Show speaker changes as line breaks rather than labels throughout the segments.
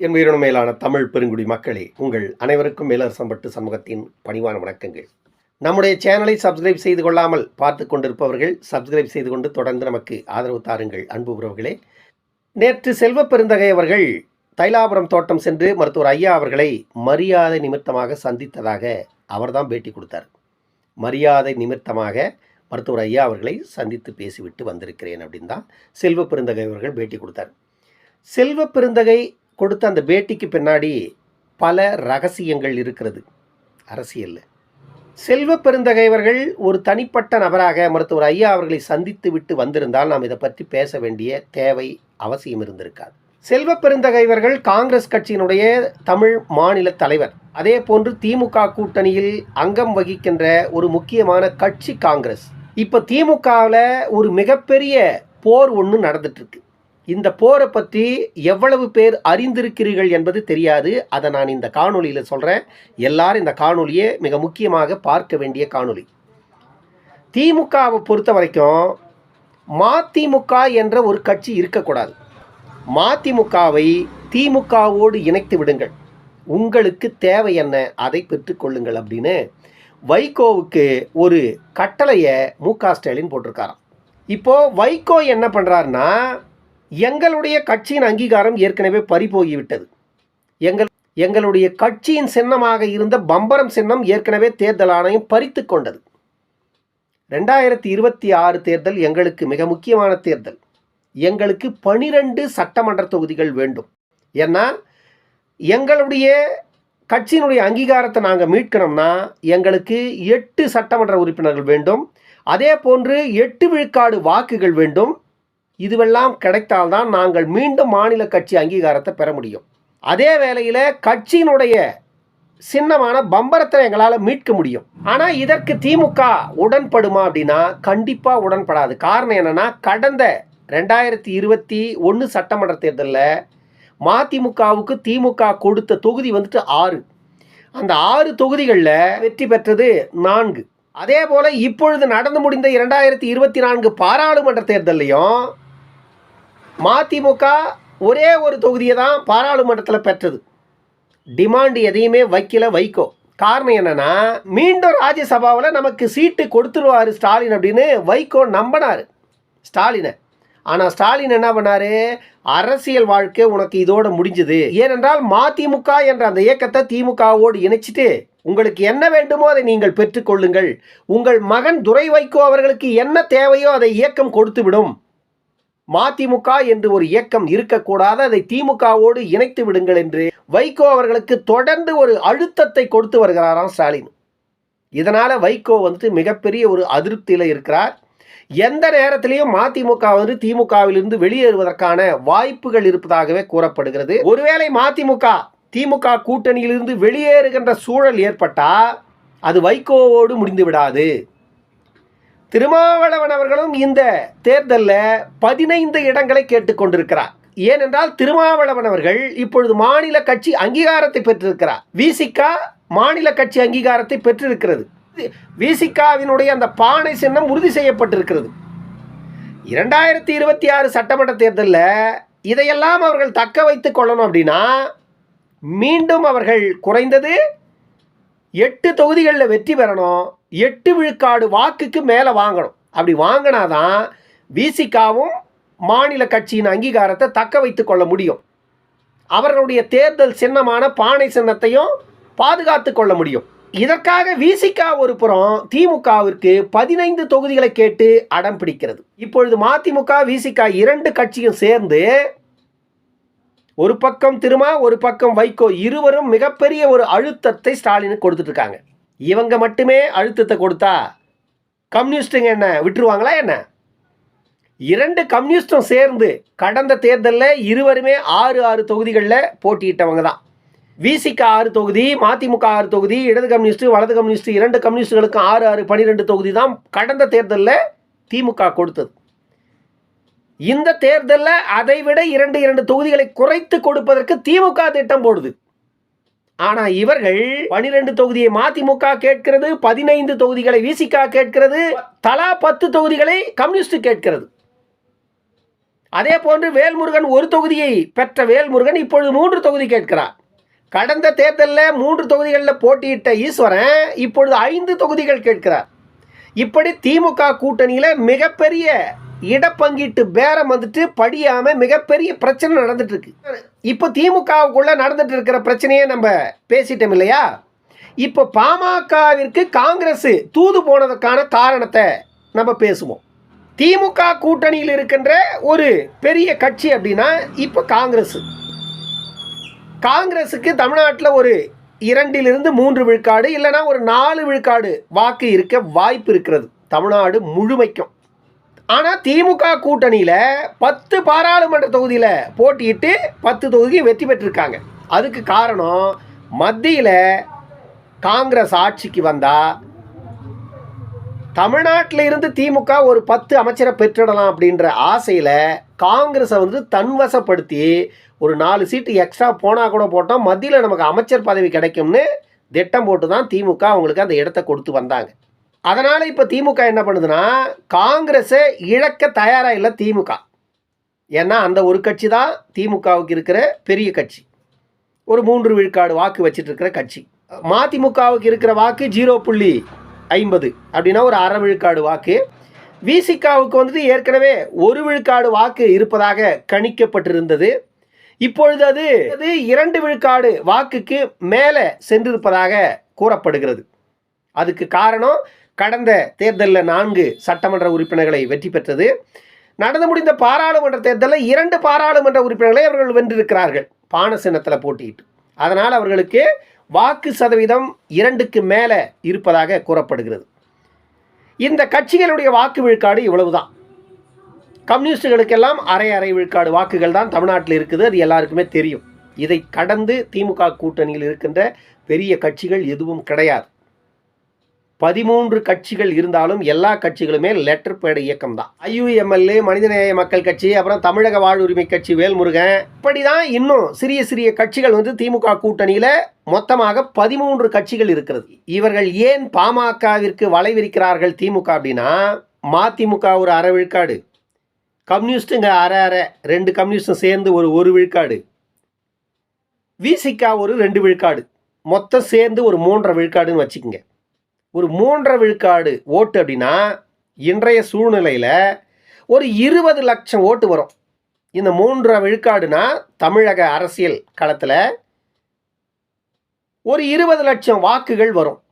என் உயிரினும் மேலான தமிழ் பெருங்குடி மக்களே உங்கள் அனைவருக்கும் மேலரசம்பட்டு சமூகத்தின் பணிவான வணக்கங்கள். நம்முடைய சேனலை சப்ஸ்கிரைப் செய்து கொள்ளாமல் பார்த்து கொண்டிருப்பவர்கள் சப்ஸ்கிரைப் செய்து கொண்டு தொடர்ந்து நமக்கு ஆதரவு தாருங்கள் அன்பு உறவுகளே. நேற்று செல்வ பெருந்தகை அவர்கள் தைலாபுரம் தோட்டம் சென்று மருத்துவர் ஐயா அவர்களை மரியாதை நிமித்தமாக சந்தித்ததாக அவர்தான் பேட்டி கொடுத்தார். மரியாதை நிமித்தமாக மருத்துவர் ஐயா அவர்களை சந்தித்து பேசிவிட்டு வந்திருக்கிறேன் அப்படின்னு தான் செல்வ பெருந்தகை அவர்கள் பேட்டி கொடுத்தார். செல்வ பெருந்தகை கொடுத்த அந்த பேட்டிக்கு பின்னாடி பல ரகசியங்கள் இருக்கிறது. அரசியலில். செல்வ பெருந்தகைவர்கள் ஒரு தனிப்பட்ட நபராக மருத்துவர் ஐயா அவர்களை சந்தித்து விட்டு வந்திருந்தால் நாம் இதை பற்றி பேச வேண்டிய தேவை அவசியம் இருந்திருக்காது. செல்வ பெருந்தகைவர்கள் காங்கிரஸ் கட்சியினுடைய தமிழ் மாநில தலைவர். அதே போன்று திமுக கூட்டணியில் அங்கம் வகிக்கின்ற ஒரு முக்கியமான கட்சி காங்கிரஸ். இப்போ திமுகவில் ஒரு மிகப்பெரிய போர் ஒன்று நடந்துட்டு இருக்கு. இந்த போரை பற்றி எவ்வளவு பேர் அறிந்திருக்கிறீர்கள் என்பது தெரியாது. அதை நான் இந்த காணொலியில் சொல்கிறேன் எல்லாரும் இந்த காணொலியை மிக முக்கியமாக பார்க்க வேண்டிய காணொளி. திமுகவை பொறுத்த வரைக்கும் மதிமுக என்ற ஒரு கட்சி இருக்கக்கூடாது. மதிமுகவை திமுகவோடு இணைத்து விடுங்கள். உங்களுக்கு தேவை என்ன அதை பெற்றுக்கொள்ளுங்கள் அப்படின்னு வைகோவுக்கு ஒரு கட்டளையை மு க ஸ்டாலின் போட்டிருக்காராம். இப்போது வைகோ என்ன பண்ணுறாருன்னா எங்களுடைய கட்சியின் அங்கீகாரம் ஏற்கனவே பறிபோகிவிட்டது. எங்கள் எங்களுடைய கட்சியின் சின்னமாக இருந்த பம்பரம் சின்னம் ஏற்கனவே தேர்தல் ஆணையம் பறித்து கொண்டது. ரெண்டாயிரத்தி இருபத்தி ஆறு தேர்தல் எங்களுக்கு மிக முக்கியமான தேர்தல். எங்களுக்கு பனிரெண்டு சட்டமன்ற தொகுதிகள் வேண்டும். ஏன்னா எங்களுடைய கட்சியினுடைய அங்கீகாரத்தை நாங்கள் மீட்கணும்னா எங்களுக்கு எட்டு சட்டமன்ற உறுப்பினர்கள் வேண்டும். அதே போன்று எட்டு விழுக்காடு வாக்குகள் வேண்டும். இதுவெல்லாம் கிடைத்தால்தான் நாங்கள் மீண்டும் மாநில கட்சி அங்கீகாரத்தை பெற முடியும். அதே வேளையில் கட்சியினுடைய சின்னமான பம்பரத்தை எங்களால் மீட்க முடியும். ஆனால் இதற்கு திமுக உடன்படுமா அப்படின்னா கண்டிப்பாக உடன்படாது. காரணம் என்னென்னா கடந்த ரெண்டாயிரத்தி இருபத்தி ஒன்று சட்டமன்ற தேர்தலில் மதிமுகவுக்கு திமுக கொடுத்த தொகுதி வந்துட்டு ஆறு. அந்த ஆறு தொகுதிகளில் வெற்றி பெற்றது நான்கு. அதே போல் இப்பொழுது நடந்து முடிந்த இரண்டாயிரத்தி இருபத்தி நான்கு பாராளுமன்ற தேர்தலையும் மதிமுக ஒரே ஒரு தொகுதியை தான் பாராளுமன்றத்தில் பெற்றது. டிமாண்ட் எதையுமே வைக்கல வைக்கோ. காரணம் என்னென்னா மீண்டும் ராஜ்யசபாவில் நமக்கு சீட்டு கொடுத்துருவாரு ஸ்டாலின் அப்படின்னு வைகோ நம்பினார். ஸ்டாலினை. ஆனால் ஸ்டாலின் என்ன பண்ணார்? அரசியல் வாழ்க்கை உனக்கு இதோடு முடிஞ்சது. ஏனென்றால் மதிமுக என்ற அந்த இயக்கத்தை திமுகவோடு இணைச்சிட்டு உங்களுக்கு என்ன வேண்டுமோ அதை நீங்கள் பெற்றுக்கொள்ளுங்கள். உங்கள் மகன் துரை வைகோ அவர்களுக்கு என்ன தேவையோ அதை இயக்கம் கொடுத்துவிடும். மதிமுக என்று ஒரு இயக்கம் இருக்கக்கூடாது அதை திமுகவோடு இணைத்து விடுங்கள் என்று வைகோ அவர்களுக்கு தொடர்ந்து ஒரு அழுத்தத்தை கொடுத்து வருகிறாராம் ஸ்டாலின். இதனால் வைகோ வந்துட்டு மிகப்பெரிய ஒரு அதிருப்தியில் இருக்கிறார். எந்த நேரத்திலையும் மதிமுக வந்து திமுகவிலிருந்து வெளியேறுவதற்கான வாய்ப்புகள் இருப்பதாகவே கூறப்படுகிறது. ஒருவேளை மதிமுக திமுக கூட்டணியிலிருந்து வெளியேறுகின்ற சூழல் ஏற்பட்டால் அது வைகோவோடு முடிந்து விடாது. திருமாவளவன் அவர்களும் இந்த தேர்தலில் பதினைந்து இடங்களை கேட்டுக்கொண்டிருக்கிறார். ஏனென்றால் திருமாவளவன் அவர்கள் இப்பொழுது மாநில கட்சி அங்கீகாரத்தை பெற்றிருக்கிறார். விசிகா மாநில கட்சி அங்கீகாரத்தை பெற்றிருக்கிறது. விசிகாவினுடைய அந்த பானை சின்னம் உறுதி செய்யப்பட்டிருக்கிறது. இரண்டாயிரத்தி இருபத்தி ஆறு சட்டமன்ற தேர்தலில் இதையெல்லாம் அவர்கள் தக்க வைத்துக் கொள்ளணும் அப்படின்னா மீண்டும் அவர்கள் குறைந்தது எட்டு தொகுதிகளில் வெற்றி பெறணும் எட்டு விழுக்காடு வாக்குக்கு மேலே வாங்கணும். அப்படி வாங்கினாதான் விசிகாவும் மாநில கட்சியின் அங்கீகாரத்தை தக்க வைத்து கொள்ள முடியும். அவர்களுடைய தேர்தல் சின்னமான பானை சின்னத்தையும் பாதுகாத்து கொள்ள முடியும். இதற்காக விசிகா ஒரு புறம் திமுகவிற்கு பதினைந்து தொகுதிகளை கேட்டு அடம் பிடிக்கிறது. இப்பொழுது மதிமுக விசிகா இரண்டு கட்சியும் சேர்ந்து ஒரு பக்கம் திருமா ஒரு பக்கம் வைகோ இருவரும் மிகப்பெரிய ஒரு அழுத்தத்தை ஸ்டாலினுக்கு கொடுத்துட்ருக்காங்க. இவங்க மட்டுமே அழுத்தத்தை கொடுத்தா கம்யூனிஸ்ட்டுங்க என்ன விட்டுருவாங்களா என்ன? இரண்டு கம்யூனிஸ்டும் சேர்ந்து கடந்த தேர்தலில் இருவருமே ஆறு ஆறு தொகுதிகளில் போட்டியிட்டவங்க தான். விசிக ஆறு தொகுதி மதிமுக ஆறு தொகுதி இடது கம்யூனிஸ்ட் வலது கம்யூனிஸ்ட் இரண்டு கம்யூனிஸ்டுகளுக்கும் ஆறு ஆறு பன்னிரெண்டு தொகுதி தான் கடந்த தேர்தலில் திமுக கொடுத்தது. இந்த தேர்தலில் அதை விட இரண்டு இரண்டு தொகுதிகளை குறைத்து கொடுப்பதற்கு திமுக திட்டம் போடுது. ஆனால் இவர்கள் பனிரெண்டு தொகுதியை மதிமுக கேட்கிறது பதினைந்து தொகுதிகளை விசிகா கேட்கிறது தலா பத்து தொகுதிகளை கம்யூனிஸ்ட் கேட்கிறது. அதே போன்று வேல்முருகன் ஒரு தொகுதியை பெற்ற வேல்முருகன் இப்பொழுது மூன்று தொகுதி கேட்கிறார். கடந்த தேர்தலில் மூன்று தொகுதிகளில் போட்டியிட்ட ஈஸ்வரன் இப்பொழுது ஐந்து தொகுதிகள் கேட்கிறார். இப்படி திமுக கூட்டணியில் மிகப்பெரிய இடப்பங்கீட்டு பேரம் வந்துட்டு படியாம மிகப்பெரிய பிரச்சனை நடந்துட்டு இருக்கு இப்போ திமுகவுக்குள்ள நடந்துட்டு இருக்கிற பிரச்சனையை நம்ம பேசிட்டோம் இல்லையா? இப்போ பாமகவிற்கு காங்கிரஸ் தூது போனதுக்கான காரணத்தை நம்ம பேசுவோம். திமுக கூட்டணியில் இருக்கின்ற ஒரு பெரிய கட்சி அப்படின்னா இப்போ காங்கிரஸ் காங்கிரஸுக்கு தமிழ்நாட்டில் ஒரு இரண்டிலிருந்து மூன்று விழுக்காடு இல்லைன்னா ஒரு நாலு விழுக்காடு வாக்கு இருக்க வாய்ப்பு இருக்கிறது. தமிழ்நாடு முழுமைக்கும். ஆனால் திமுக கூட்டணியில் பத்து பாராளுமன்ற தொகுதியில் போட்டியிட்டு பத்து தொகுதியும் வெற்றி பெற்றிருக்காங்க. அதுக்கு காரணம் மத்தியில் காங்கிரஸ் ஆட்சிக்கு வந்தால் தமிழ்நாட்டில் இருந்து திமுக ஒரு பத்து அமைச்சரை பெற்றிடலாம் அப்படின்ற ஆசையில் காங்கிரஸை வந்து தன்வசப்படுத்தி ஒரு நாலு சீட்டு எக்ஸ்ட்ரா போனால் கூட போட்டோம். மத்தியில் நமக்கு அமைச்சர் பதவி கிடைக்கும்னு திட்டம் போட்டு தான் திமுக அவங்களுக்கு அந்த இடத்த கொடுத்து வந்தாங்க. அதனால் இப்போ திமுக என்ன பண்ணுதுன்னா காங்கிரஸை இழக்க தயாராக இல்லை திமுக. ஏன்னா அந்த ஒரு கட்சி தான் திமுகவுக்கு இருக்கிற பெரிய கட்சி. ஒரு மூன்று விழுக்காடு வாக்கு வச்சுட்டு இருக்கிற கட்சி. மதிமுகவுக்கு இருக்கிற வாக்கு ஜீரோ புள்ளி ஐம்பது அப்படின்னா ஒரு அரை விழுக்காடு வாக்கு. விசிகாவுக்கு வந்துட்டு ஏற்கனவே ஒரு விழுக்காடு வாக்கு இருப்பதாக கணிக்கப்பட்டிருந்தது. இப்பொழுது அது அது இரண்டு விழுக்காடு வாக்குக்கு மேலே சென்றிருப்பதாக கூறப்படுகிறது. அதுக்கு காரணம் கடந்த தேர்தலில் நான்கு சட்டமன்ற உறுப்பினர்களை வெற்றி பெற்றது. நடந்து முடிந்த பாராளுமன்ற தேர்தலில் இரண்டு பாராளுமன்ற உறுப்பினர்களை அவர்கள் வென்றிருக்கிறார்கள். பான சின்னத்தில் போட்டியிட்டு. அதனால் அவர்களுக்கு வாக்கு சதவீதம் இரண்டுக்கு மேலே இருப்பதாக கூறப்படுகிறது. இந்த கட்சிகளுடைய வாக்கு விழுக்காடு இவ்வளவுதான். கம்யூனிஸ்டுகளுக்கெல்லாம் அரை அரை விழுக்காடு வாக்குகள் தான் தமிழ்நாட்டில் இருக்குது. அது எல்லாருக்குமே தெரியும். இதை கடந்து திமுக கூட்டணியில் இருக்கின்ற பெரிய கட்சிகள் எதுவும் கிடையாது. பதிமூன்று கட்சிகள் இருந்தாலும் எல்லா கட்சிகளுமே லெட்டர் பேட் இயக்கம் தான். ஐயுஎம்எல்ஏ மனிதநேய மக்கள் கட்சி அப்புறம் தமிழக வாழ்வுரிமை கட்சி வேல்முருகன். இப்படி தான் இன்னும் சிறிய சிறிய கட்சிகள் வந்து திமுக கூட்டணியில் மொத்தமாக பதிமூன்று கட்சிகள் இருக்கிறது. இவர்கள் ஏன் பாமகவிற்கு வளைவிருக்கிறார்கள் திமுக அப்படின்னா மதிமுக ஒரு அரை விழுக்காடு கம்யூனிஸ்ட்டுங்க அரை அரை ரெண்டு கம்யூனிஸ்டும் சேர்ந்து ஒரு ஒரு விழுக்காடு விசிகா ஒரு ரெண்டு விழுக்காடு மொத்தம் சேர்ந்து ஒரு மூன்றரை விழுக்காடுன்னு வச்சுக்கோங்க. ஒரு மூன்றரை விழுக்காடு ஓட்டு அப்படின்னா இன்றைய சூழ்நிலையில் ஒரு இருபது லட்சம் ஓட்டு வரும். இந்த மூன்றரை விழுக்காடுனா தமிழக அரசியல் களத்தில் ஒரு இருபது லட்சம் வாக்குகள் வரும்.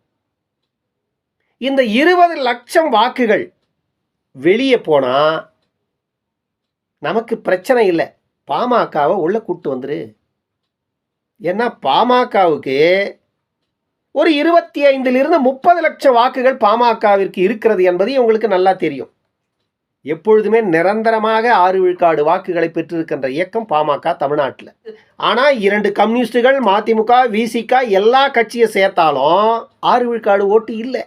இந்த இருபது லட்சம் வாக்குகள் வெளியே போனால் நமக்கு பிரச்சனை இல்லை. பாமகவை உள்ளே கூப்பிட்டு வந்துரு. ஏன்னா பாமகவுக்கு ஒரு இருபத்தி ஐந்திலிருந்து முப்பது லட்சம் வாக்குகள் பாமகவிற்கு இருக்கிறது என்பது உங்களுக்கு நல்லா தெரியும். எப்பொழுதுமே நிரந்தரமாக ஆறு விழுக்காடு வாக்குகளை பெற்றிருக்கின்ற இயக்கம் பாமக தமிழ்நாட்டில். ஆனால் இரண்டு கம்யூனிஸ்டுகள் மதிமுக விசிக எல்லா கட்சியை சேர்த்தாலும் ஆறு விழுக்காடு ஓட்டு இல்லை.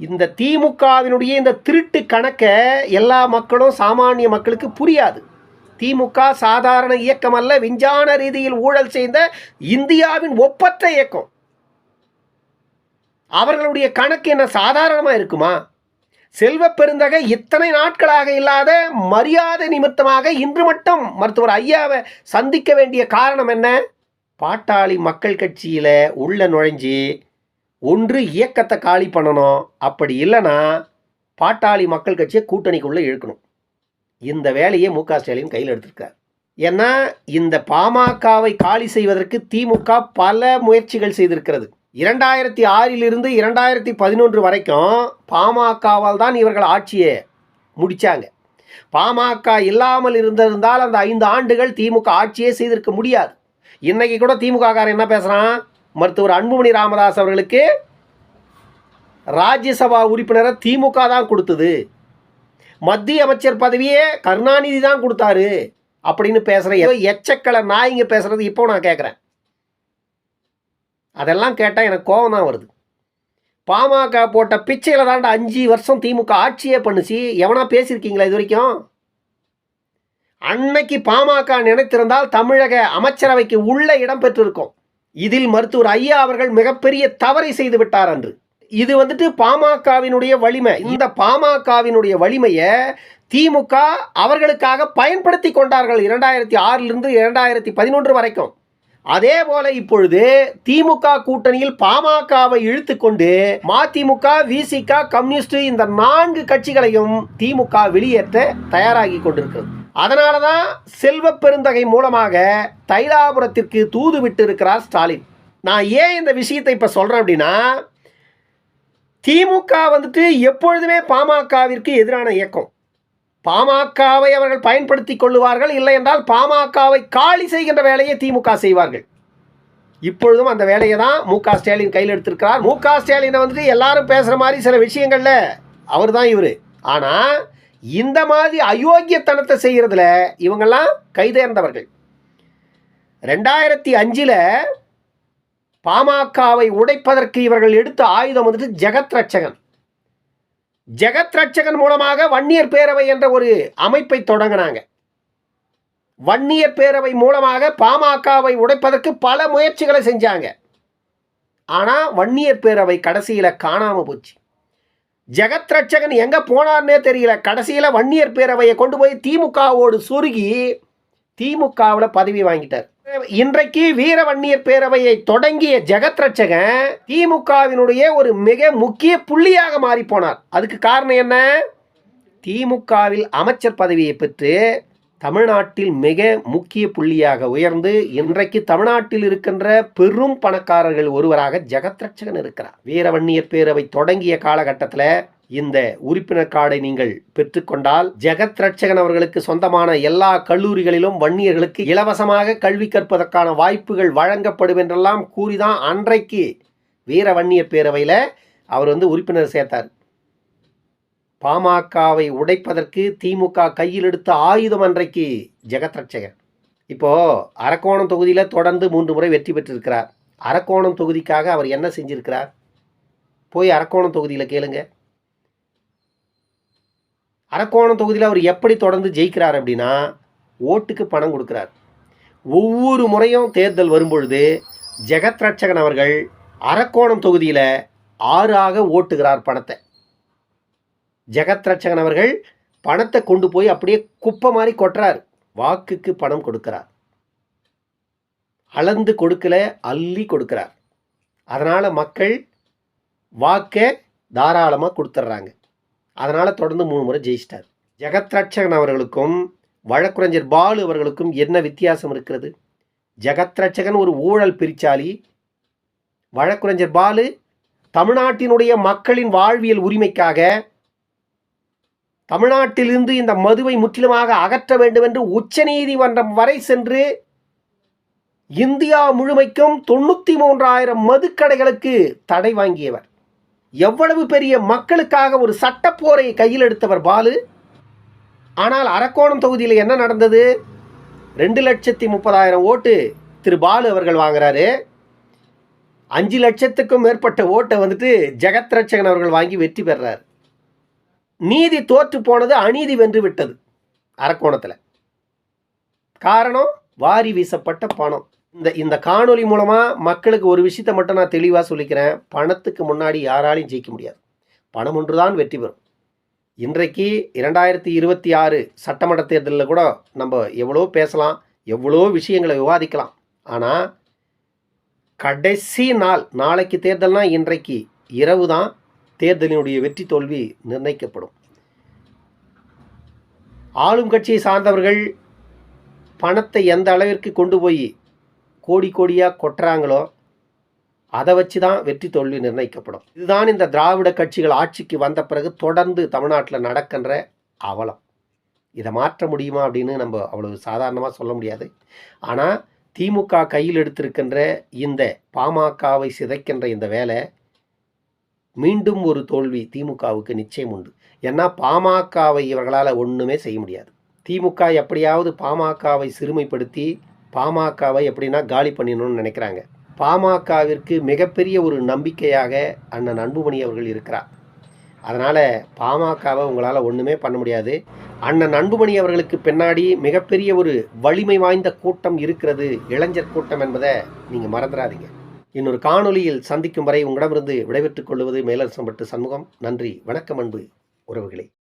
இந்த திமுகவினுடைய இந்த திருட்டு கணக்கை எல்லா மக்களும் சாமானிய மக்களுக்கு புரியாது. திமுக சாதாரண இயக்கம் அல்ல விஞ்ஞான ரீதியில் ஊழல் செய்த இந்தியாவின் ஒப்பற்ற இயக்கம். அவர்களுடைய கணக்கு என்ன சாதாரணமாக இருக்குமா? செல்வ பெருந்தகை இத்தனை நாட்களாக இல்லாத மரியாதை நிமித்தமாக இன்று மட்டும் மருத்துவர் ஐயாவை சந்திக்க வேண்டிய காரணம் என்ன? பாட்டாளி மக்கள் கட்சியில் உள்ள நுழைஞ்சி ஒன்று இயக்கத்தை காலி பண்ணணும். அப்படி இல்லைன்னா பாட்டாளி மக்கள் கட்சியை கூட்டணிக்குள்ளே இழுக்கணும். இந்த வேலையை மு க ஸ்டாலின் கையில் எடுத்திருக்கார். ஏன்னா இந்த பாமகவை காலி செய்வதற்கு திமுக பல முயற்சிகள் செய்திருக்கிறது. இரண்டாயிரத்தி ஆறிலிருந்து இரண்டாயிரத்தி பதினொன்று வரைக்கும் பாமகவால் தான் இவர்கள் ஆட்சியை முடித்தாங்க பாமக இல்லாமல் இருந்திருந்தால் அந்த ஐந்து ஆண்டுகள் திமுக ஆட்சியே செய்திருக்க முடியாது. இன்னைக்கு கூட திமுக காரன் என்ன பேசுகிறான் மருத்துவர் அன்புமணி ராமதாஸ் அவர்களுக்கு ராஜ்யசபா உறுப்பினரை திமுக தான் கொடுத்தது. மத்திய அமைச்சர் பதவியே கருணாநிதி தான் கொடுத்தாரு. அப்படின்னு பேசுகிற எச்சக்கலை நாய்ங்க பேசுகிறது இப்போ நான் கேட்குறேன் அதெல்லாம் கேட்டால் எனக்கு கோபம் தான் வருது. பாமக போட்ட பிச்சையில் தாண்ட அஞ்சு வருஷம் திமுக ஆட்சியே பண்ணுச்சு. எவனா பேசியிருக்கீங்களா இது வரைக்கும் அன்னைக்கு பாமக நினைத்திருந்தால் தமிழக அமைச்சரவைக்கு உள்ள இடம் பெற்றிருக்கும். இதில் மருத்துவர் ஐயா அவர்கள் மிகப்பெரிய தவறை செய்து விட்டார் அன்று. இது வந்துட்டு பாமகவினுடைய வலிமை. இந்த பாமகவினுடைய வலிமையை திமுக அவர்களுக்காக பயன்படுத்தி கொண்டார்கள் இரண்டாயிரத்தி ஆறிலிருந்து இரண்டாயிரத்தி பதினொன்று வரைக்கும். அதே போல இப்பொழுது திமுக கூட்டணியில் பாமகவை இழுத்து கொண்டு மதிமுக விசிக கம்யூனிஸ்ட் இந்த நான்கு கட்சிகளையும் திமுக வெளியேற்ற தயாராகி கொண்டிருக்கிறது. அதனால தான் செல்வ பெருந்தகை மூலமாக தைலாபுரத்திற்கு தூது விட்டு இருக்கிறார் ஸ்டாலின். நான் ஏன் இந்த விஷயத்தை இப்போ சொல்கிறேன் அப்படின்னா திமுக வந்துட்டு எப்பொழுதுமே பாமகவிற்கு எதிரான இயக்கம். பாமகவை அவர்கள் பயன்படுத்தி கொள்ளுவார்கள். இல்லை என்றால் பாமகவை காலி செய்கின்ற வேலையை திமுக செய்வார்கள். இப்பொழுதும் அந்த வேலையை தான் மு க ஸ்டாலின் கையில் எடுத்திருக்கிறார். மு க ஸ்டாலினை வந்துட்டு எல்லாரும் பேசுகிற மாதிரி சில விஷயங்கள்ல அவர் தான் இவர். ஆனால் இந்த மாதிரி அயோக்கியத்தனத்தை செய்கிறதுல இவங்கெல்லாம் கைதேர்ந்தவர்கள். ரெண்டாயிரத்தி அஞ்சில் பாமகவை உடைப்பதற்கு இவர்கள் எடுத்த ஆயுதம் வந்துட்டு ஜெகத் ரட்சகன். ஜெகத் ரட்சகன் மூலமாக வன்னியர் பேரவை என்ற ஒரு அமைப்பை தொடங்கினாங்க. வன்னியர் பேரவை மூலமாக பாமகவை உடைப்பதற்கு பல முயற்சிகளை செஞ்சாங்க. ஆனால் வன்னியர் பேரவை கடைசியில் காணாமல் போச்சு. ஜெகத் ரட்சகன் எங்கே போனார்னே தெரியல. கடைசியில் வன்னியர் பேரவையை கொண்டு போய் திமுகவோடு சுருகி திமுகவில் பதவி வாங்கிட்டார். இன்றைக்கு வீரவன்னியர் பேரவையை தொடங்கிய ஜெகத் ரட்சகன் திமுகவினுடைய ஒரு மிக முக்கிய புள்ளியாக மாறி போனார். அதுக்கு காரணம் என்ன? திமுகவில் அமைச்சர் பதவியை பெற்று தமிழ்நாட்டில் மிக முக்கிய புள்ளியாக உயர்ந்து இன்றைக்கு தமிழ்நாட்டில் இருக்கின்ற பெரும் பணக்காரர்கள் ஒருவராக ஜெகத்ரட்சகன் இருக்கிறார். வீரவன்னியர் பேரவை தொடங்கிய காலகட்டத்தில் இந்த உறுப்பினர் கார்டை நீங்கள் பெற்றுக்கொண்டால் ஜெகத் ரட்சகன் அவர்களுக்கு சொந்தமான எல்லா கல்லூரிகளிலும் வன்னியர்களுக்கு இலவசமாக கல்வி கற்பதற்கான வாய்ப்புகள் வழங்கப்படும் என்றெல்லாம் கூறிதான் அன்றைக்கு வீர வன்னியர் பேரவையில் அவர் வந்து உறுப்பினர் சேர்த்தார். பாமகவை உடைப்பதற்கு திமுக கையில் எடுத்த ஆயுதம் அன்றைக்கு ஜெகத் ரட்சகன். இப்போ அரக்கோணம் தொகுதியில் தொடர்ந்து மூன்று முறை வெற்றி பெற்றிருக்கிறார். அரக்கோணம் தொகுதிக்காக அவர் என்ன செஞ்சிருக்கிறார்? போய் அரக்கோணம் தொகுதியில் கேளுங்கள் அரக்கோணம் தொகுதியில் அவர் எப்படி தொடர்ந்து ஜெயிக்கிறார் அப்படின்னா ஓட்டுக்கு பணம் கொடுக்குறார். ஒவ்வொரு முறையும் தேர்தல் வரும்பொழுது ஜெகத் ரட்சகன் அவர்கள் அரக்கோணம் தொகுதியில் ஆறாக ஓட்டுகிறார் பணத்தை. ஜெகத் ரட்சகன் அவர்கள் பணத்தை கொண்டு போய் அப்படியே குப்பை மாதிரி கொட்டுறார். வாக்குக்கு பணம் கொடுக்கிறார். அளந்து கொடுக்கல அள்ளி கொடுக்கிறார். அதனால் மக்கள் வாக்கை தாராளமாக கொடுத்துட்றாங்க அதனால் தொடர்ந்து மூணு முறை ஜெயிச்சிட்டார். ஜெகத் ரட்சகன் அவர்களுக்கும் வழக்குரைஞர் பாலு அவர்களுக்கும் என்ன வித்தியாசம் இருக்கிறது? ஜெகத் ரட்சகன் ஒரு ஊழல் பிரிச்சாலி வழக்குரைஞர் பாலு தமிழ்நாட்டினுடைய மக்களின் வாழ்வியல் உரிமைக்காக தமிழ்நாட்டிலிருந்து இந்த மதுவை முற்றிலுமாக அகற்ற வேண்டும் என்று உச்சநீதிமன்றம் வரை சென்று இந்தியா முழுமைக்கும் தொண்ணூற்றி மூன்றாயிரம் மதுக்கடைகளுக்கு தடை வாங்கியவர். எவ்வளவு பெரிய மக்களுக்காக ஒரு சட்டப்போரை கையில் எடுத்தவர் பாலு? ஆனால் அரக்கோணம் தொகுதியில் என்ன நடந்தது? ரெண்டு லட்சத்தி முப்பதாயிரம் ஓட்டு திரு பாலு அவர்கள் வாங்குறாரு. அஞ்சு லட்சத்துக்கும் மேற்பட்ட ஓட்டை வந்துட்டு ஜெகத் ரட்சகன் அவர்கள் வாங்கி வெற்றி பெறார். நீதி தோற்று போனது அநீதி வென்று விட்டது அரக்கோணத்தில். காரணம் வாரி வீசப்பட்ட பணம். இந்த இந்த காணொலி மூலமாக மக்களுக்கு ஒரு விஷயத்தை மட்டும் நான் தெளிவாக சொல்லிக்கிறேன். பணத்துக்கு முன்னாடி யாராலையும் ஜெயிக்க முடியாது. பணம் ஒன்று தான் வெற்றி பெறும். இன்றைக்கு இரண்டாயிரத்தி இருபத்தி ஆறு சட்டமன்ற தேர்தலில் கூட நம்ம எவ்வளோ பேசலாம் எவ்வளோ விஷயங்களை விவாதிக்கலாம். ஆனால் கடைசி நாள் நாளைக்கு தேர்தல்னா இன்றைக்கு இரவு தான் தேர்தலினுடைய வெற்றி தோல்வி நிர்ணயிக்கப்படும். ஆளும் கட்சியை சார்ந்தவர்கள் பணத்தை எந்த அளவிற்கு கொண்டு போய் கோடி கோடியாக கொட்டுறாங்களோ அதை வச்சு தான் வெற்றி தோல்வி நிர்ணயிக்கப்படும். இதுதான் இந்த திராவிட கட்சிகள் ஆட்சிக்கு வந்த பிறகு தொடர்ந்து தமிழ்நாட்டில் நடக்கின்ற அவலம். இதை மாற்ற முடியுமா அப்படின்னு நம்ம அவ்வளவு சாதாரணமாக சொல்ல முடியாது. ஆனால் திமுக கையில் எடுத்திருக்கின்ற இந்த பாமகவை சிதைக்கின்ற இந்த வேலை மீண்டும் ஒரு தோல்வி திமுகவுக்கு நிச்சயம் உண்டு. ஏன்னா பாமகவை இவர்களால் ஒன்றுமே செய்ய முடியாது. திமுக எப்படியாவது பாமகவை சிறுமைப்படுத்தி பாமகவை எப்படின்னா காலி பண்ணிடணும்னு நினைக்கிறாங்க. பாமகவிற்கு மிகப்பெரிய ஒரு நம்பிக்கையாக அண்ணன் அன்புமணி அவர்கள் இருக்கிறார். அதனால் பாமகவை உங்களால் ஒன்றுமே பண்ண முடியாது. அண்ணன் அன்புமணி அவர்களுக்கு பின்னாடி மிகப்பெரிய ஒரு வலிமை வாய்ந்த கூட்டம் இருக்கிறது இளைஞர் கூட்டம் என்பதை நீங்கள் மறந்துடாதீங்க. இன்னொரு காணொலியில் சந்திக்கும் வரை உங்களிடமிருந்து விடைபெற்றுக் கொள்வது மேலரசம்பட்டு சண்முகம். நன்றி வணக்கம் அன்பு உறவுகளே.